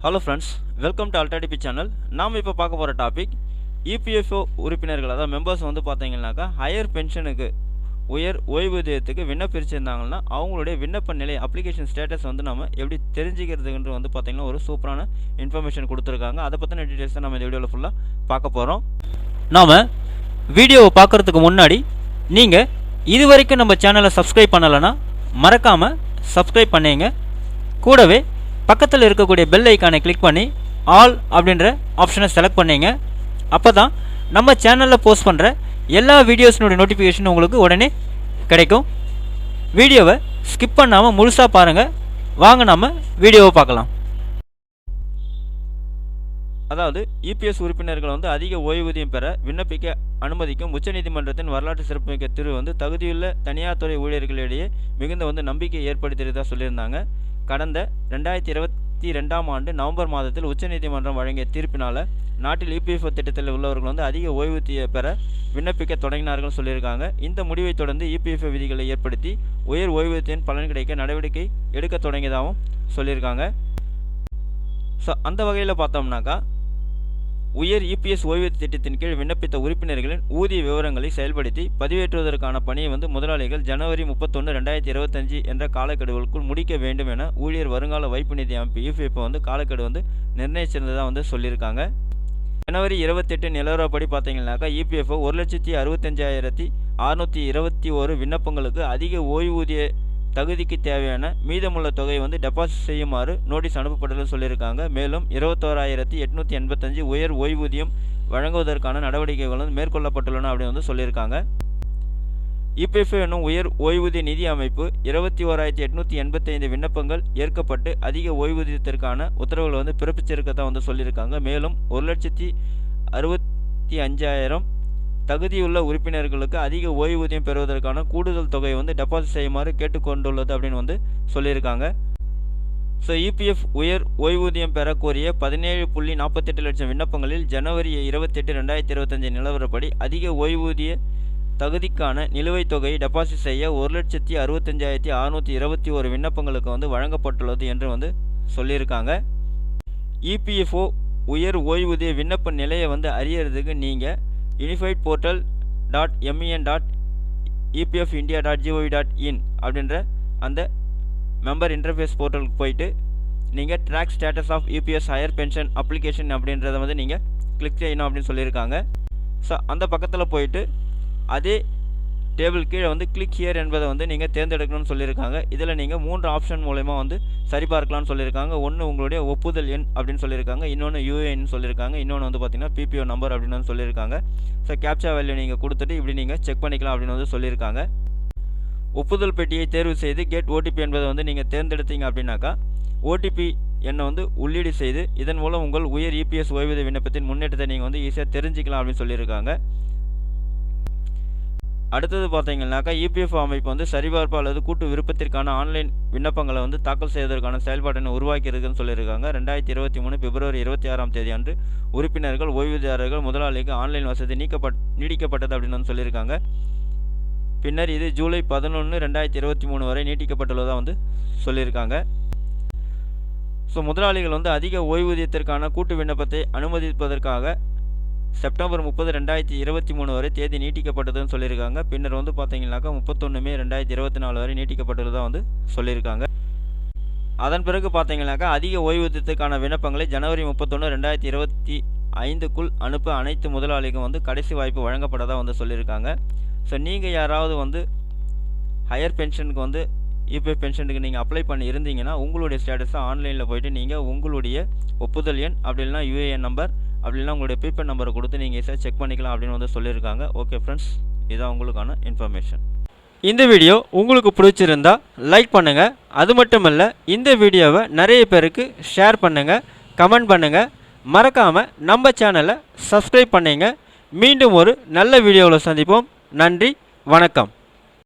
Hello friends welcome to அல்டாடிபி channel நாம் இப்போ பார்க்க போகிற டாபிக் இபிஎஃப்ஓ உறுப்பினர்கள் அதாவது மெம்பர்ஸ் வந்து பார்த்தீங்கன்னாக்கா ஹையர் பென்ஷனுக்கு உயர் ஓய்வூதியத்துக்கு விண்ணப்பிச்சிருந்தாங்கன்னா அவங்களுடைய விண்ணப்ப நிலை அப்ளிகேஷன் ஸ்டேட்டஸ் வந்து நம்ம எப்படி தெரிஞ்சுக்கிறதுன்ற வந்து பார்த்திங்கன்னா ஒரு சூப்பரான இன்ஃபர்மேஷன் கொடுத்துருக்காங்க. அதை பற்றின டீட்டெயில்ஸ் தான் நம்ம இந்த வீடியோவில் ஃபுல்லாக பார்க்க போகிறோம் நாம் வீடியோவை பார்க்குறதுக்கு முன்னாடி நீங்கள் இது வரைக்கும் நம்ம சேனலை சப்ஸ்கிரைப் பண்ணலைன்னா மறக்காமல் சப்ஸ்கிரைப் பண்ணீங்க. கூடவே பக்கத்தில் இருக்கக்கூடிய பெல் ஐக்கானை கிளிக் பண்ணி ஆல் அப்படின்ற ஆப்ஷனை செலக்ட் பண்ணிங்க. அப்போ தான் நம்ம சேனலில் போஸ்ட் பண்ணுற எல்லா வீடியோஸினுடைய நோட்டிஃபிகேஷன் உங்களுக்கு உடனே கிடைக்கும். வீடியோவை ஸ்கிப் பண்ணாமல் முழுசாக பாருங்கள் வாங்க நாம் வீடியோவை பார்க்கலாம். அதாவது இபிஎஸ் உறுப்பினர்கள் வந்து அதிக ஓய்வூதியம் பெற விண்ணப்பிக்க அனுமதிக்கும் உச்சநீதிமன்றத்தின் வரலாற்று சிறப்புமிக்க திரு வந்து தகுதியுள்ள தனியார் துறை ஊழியர்களிடையே மிகுந்த வந்து நம்பிக்கை ஏற்படுத்தியதாக சொல்லியிருந்தாங்க. கடந்த ரெண்டாயிரத்தி இருபத்தி ரெண்டாம் ஆண்டு நவம்பர் மாதத்தில் உச்சநீதிமன்றம் வழங்கிய தீர்ப்பினால் நாட்டில் இபிஎஃப்ஓ திட்டத்தில் உள்ளவர்கள் வந்து அதிக ஓய்வூதிய பெற விண்ணப்பிக்க தொடங்கினார்கள் சொல்லியிருக்காங்க. இந்த முடிவை தொடர்ந்து இபிஎஃப்ஓ விதிகளை ஏற்படுத்தி உயர் ஓய்வூதியத்தின் பலன் கிடைக்க நடவடிக்கை எடுக்க தொடங்கியதாகவும் சொல்லியிருக்காங்க. ஸோ அந்த வகையில் பார்த்தோம்னாக்கா உயர் இபிஎஸ் ஓய்வூதிய திட்டத்தின் கீழ் விண்ணப்பித்த உறுப்பினர்களின் ஊதிய விவரங்களை செயல்படுத்தி பதிவேற்றுவதற்கான பணியை வந்து முதலாளிகள் ஜனவரி முப்பத்தொன்று ரெண்டாயிரத்தி இருபத்தஞ்சு என்ற காலக்கெடுவுக்குள் முடிக்க வேண்டும் என ஊழியர் வருங்கால வைப்பு நிதி அமைப்பு யூபிஎஃப் வந்து காலக்கெடு வந்து நிர்ணயிச்சிருந்ததாக வந்து சொல்லியிருக்காங்க. ஜனவரி இருபத்தெட்டு நிலவரப்படி பார்த்தீங்கன்னாக்கா இபிஎஃப்ஓ ஒரு லட்சத்தி அறுபத்தஞ்சாயிரத்தி அறுநூற்றி இருபத்தி ஒரு விண்ணப்பங்களுக்கு அதிக ஓய்வூதிய தகுதிக்கு தேவையான மீதமுள்ள தொகையை வந்து டெபாசிட் செய்யுமாறு நோட்டீஸ் அனுப்பப்பட்டதுன்னு சொல்லியிருக்காங்க. மேலும் இருபத்தோராயிரத்தி எட்நூற்றி எண்பத்தஞ்சு உயர் ஓய்வூதியம் வழங்குவதற்கான நடவடிக்கைகள் வந்து மேற்கொள்ளப்பட்டுள்ளன அப்படின்னு வந்து சொல்லியிருக்காங்க. இபிஎஃப் என்னும் உயர் ஓய்வூதிய நிதி அமைப்பு இருபத்தி ஓராயிரத்தி எட்நூற்றி எண்பத்தைந்து விண்ணப்பங்கள் ஏற்கப்பட்டு அதிக ஓய்வூதியத்திற்கான உத்தரவுகளை வந்து பிறப்பிச்சிருக்கதான் வந்து சொல்லியிருக்காங்க. மேலும் ஒரு லட்சத்தி அறுபத்தி அஞ்சாயிரம் தகுதியுள்ள உறுப்பினர்களுக்கு அதிக ஓய்வூதியம் பெறுவதற்கான கூடுதல் தொகையை வந்து டெபாசிட் செய்யுமாறு கேட்டுக்கொண்டுள்ளது அப்படின்னு வந்து சொல்லியிருக்காங்க. ஸோ இபிஎஃப் உயர் ஓய்வூதியம் பெற கோரிய பதினேழு புள்ளி நாற்பத்தெட்டு லட்சம் விண்ணப்பங்களில் ஜனவரி இருபத்தெட்டு ரெண்டாயிரத்தி இருபத்தஞ்சு நிலவரப்படி அதிக ஓய்வூதிய தகுதிக்கான நிலுவைத் தொகையை டெபாசிட் செய்ய ஒரு லட்சத்தி அறுபத்தஞ்சாயிரத்தி அறுநூற்றி இருபத்தி ஒரு விண்ணப்பங்களுக்கு வந்து வழங்கப்பட்டுள்ளது என்று வந்து சொல்லியிருக்காங்க. இபிஎஃப்ஓ உயர் ஓய்வூதிய விண்ணப்ப நிலையை வந்து அறியறதுக்கு நீங்கள் unified portal dot MEN dot EPF India dot GOV dot in அப்படின்ற அந்த மெம்பர் இன்டர்ஃபேஸ் போர்ட்டலுக்கு போயிட்டு நீங்கள் track status of UPS higher pension application அப்படின்றத வந்து நீங்கள் கிளிக் செய்யணும் அப்படின்னு சொல்லியிருக்காங்க. ஸோ அந்த பக்கத்தில் போயிட்டு அதே டேபிள் கீழே வந்து கிளிக் ஹியர் என்பதை வந்து நீங்கள் தேர்ந்தெடுக்கணும்னு சொல்லியிருக்காங்க. இதில் நீங்கள் மூன்று ஆப்ஷன் மூலயமா வந்து சரிபார்க்கலாம்னு சொல்லியிருக்காங்க. ஒன்று உங்களுடைய ஒப்புதல் எண் அப்படின்னு சொல்லியிருக்காங்க. இன்னொன்று யூஏஎன் சொல்லியிருக்காங்க. இன்னொன்று வந்து பார்த்தீங்கன்னா பிபிஓ நம்பர் அப்படின்னு வந்து சொல்லியிருக்காங்க. ஸோ கேப்சா வேல்யூ நீங்கள் கொடுத்துட்டு இப்படி நீங்கள் செக் பண்ணிக்கலாம் அப்படின்னு வந்து சொல்லியிருக்காங்க. ஒப்புதல் பெட்டியை தேர்வு செய்து கேட் ஓடிபி என்பதை வந்து நீங்கள் தேர்ந்தெடுத்தீங்க அப்படின்னாக்கா ஓடிபி எண்ணை வந்து உள்ளீடு செய்து இதன் மூலம் உங்கள் உயர் இபிஎஸ் ஓய்வூதிய விண்ணப்பத்தின் முன்னேற்றத்தை நீங்கள் வந்து ஈஸியாக தெரிஞ்சுக்கலாம் அப்படின்னு சொல்லியிருக்காங்க. அடுத்தது பார்த்தீங்கன்னாக்கா இபிஎஃப் அமைப்பு வந்து சரிபார்ப்பு அல்லது கூட்டு விருப்பத்திற்கான ஆன்லைன் விண்ணப்பங்களை வந்து தாக்கல் செய்வதற்கான செயல்பாட்டினை உருவாக்கியிருக்குன்னு சொல்லியிருக்காங்க. ரெண்டாயிரத்தி இருபத்தி மூணு பிப்ரவரி இருபத்தி ஆறாம் தேதி அன்று உறுப்பினர்கள் ஓய்வூதியாளர்கள் முதலாளிக்கு ஆன்லைன் வசதி நீக்கப்பட் நீடிக்கப்பட்டது அப்படின்னு வந்து சொல்லியிருக்காங்க. பின்னர் இது ஜூலை பதினொன்று ரெண்டாயிரத்தி இருபத்தி மூணு வரை நீட்டிக்கப்பட்டுள்ளதாக வந்து சொல்லியிருக்காங்க. ஸோ முதலாளிகள் வந்து அதிக ஓய்வூதியத்திற்கான கூட்டு விண்ணப்பத்தை அனுமதிப்பதற்காக செப்டம்பர் முப்பது ரெண்டாயிரத்தி இருபத்தி மூணு வரை தேதி நீட்டிக்கப்பட்டதுன்னு சொல்லியிருக்காங்க. பின்னர் வந்து பார்த்தீங்கன்னாக்கா முப்பத்தொன்று மே ரெண்டாயிரத்தி இருபத்தி நாலு வரை நீட்டிக்கப்பட்டதாக வந்து சொல்லியிருக்காங்க. அதன் பிறகு பார்த்தீங்கன்னாக்கா அதிக ஓய்வூதியத்துக்கான விண்ணப்பங்களை ஜனவரி முப்பத்தொன்று ரெண்டாயிரத்தி இருபத்தி ஐந்துக்குள் அனுப்ப அனைத்து முதலாளிக்கும் வந்து கடைசி வாய்ப்பு வழங்கப்பட்டதாக வந்து சொல்லியிருக்காங்க. ஸோ நீங்கள் யாராவது வந்து ஹையர் பென்ஷனுக்கு வந்து இபிஎஃப் பென்ஷனுக்கு நீங்கள் அப்ளை பண்ணி இருந்தீங்கன்னா உங்களுடைய ஸ்டேட்டஸை ஆன்லைனில் போயிட்டு நீங்கள் உங்களுடைய ஒப்புதல் எண் அப்படி இல்லைனா யூஏஎன் நம்பர் அப்படின்னா உங்களுடைய ப்ரீபெய்ட் நம்பரை கொடுத்து நீங்கள் ஈஸியாக செக் பண்ணிக்கலாம் அப்படின்னு வந்து சொல்லியிருக்காங்க. ஓகே ஃப்ரெண்ட்ஸ் இதான் உங்களுக்கான இன்ஃபர்மேஷன் இந்த வீடியோ உங்களுக்கு பிடிச்சிருந்தா லைக் பண்ணுங்கள் அது மட்டும் இல்லை இந்த வீடியோவை நிறைய பேருக்கு ஷேர் பண்ணுங்கள் கமெண்ட் பண்ணுங்கள் மறக்காமல் நம்ம சேனலை சப்ஸ்கிரைப் பண்ணிங்க. மீண்டும் ஒரு நல்ல வீடியோவில் சந்திப்போம். நன்றி வணக்கம்.